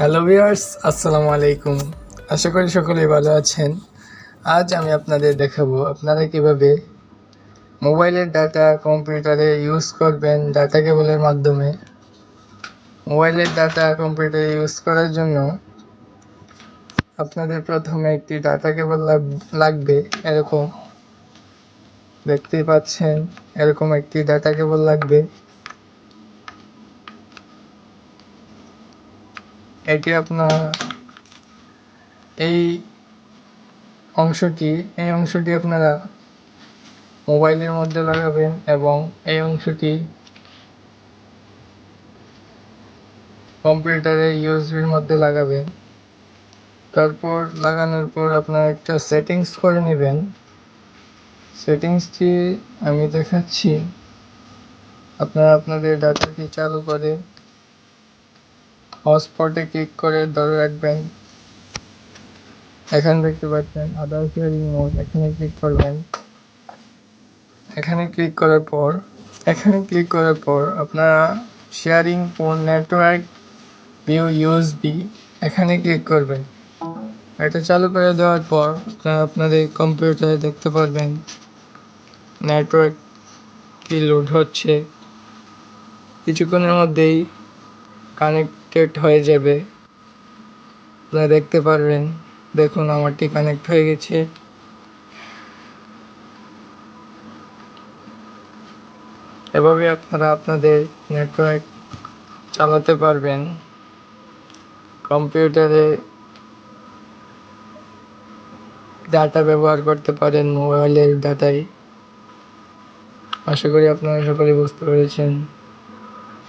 Hello viewers আসসালামু আলাইকুম। আশা করি সকলেই ভালো আছেন। আজ আমি আপনাদের দেখাবো আপনারা কীভাবে মোবাইলের ডাটা কম্পিউটারে ইউজ করবেন ডাটা কেবলের মাধ্যমে। মোবাইলের ডাটা কম্পিউটারে ইউজ করার জন্য আপনাদের প্রথমে একটি ডাটা কেবল লাগবে, এরকম। দেখতে পাচ্ছেন, এরকম একটি ডাটা কেবল লাগবে। এটি আপনার এই অংশটি এই অংশটি আপনারা মোবাইলের মধ্যে লাগাবেন এবং এই অংশটি কম্পিউটারে ইউএসবির মধ্যে লাগাবেন। তারপর লাগানোর পর আপনারা একটা সেটিংস করে নেবেন। সেটিংসটি আমি দেখাচ্ছি। আপনারা আপনাদের ডাটাটি চালু করে হটস্পটে ক্লিক করে ধরে রাখবেন। এখানে দেখতে পাচ্ছেন, আদার শেয়ারিং মোড এখানে ক্লিক করবেন। এখানে ক্লিক করার পর, এখানে ক্লিক করার পর আপনারা sharing phone network view USB এখানে ক্লিক করবেন। এটা চালু করে দেওয়ার পর আপনারা আপনাদের কম্পিউটারে দেখতে পারবেন নেটওয়ার্ক কি লোড হচ্ছে। কিছুক্ষণের মধ্যেই কানেক্টেড হয়ে যাবে। আপনারা দেখতে পারবেন। দেখুন, আমারটি কানেক্ট হয়ে গেছে। এভাবে আপনারা আপনাদের নেটওয়ার্ক চালাতে পারবেন। কম্পিউটারে ডাটা ব্যবহার করতে পারেন, মোবাইলের ডাটাই আশা করি আপনারা সকলে বুঝতে পেরেছেন।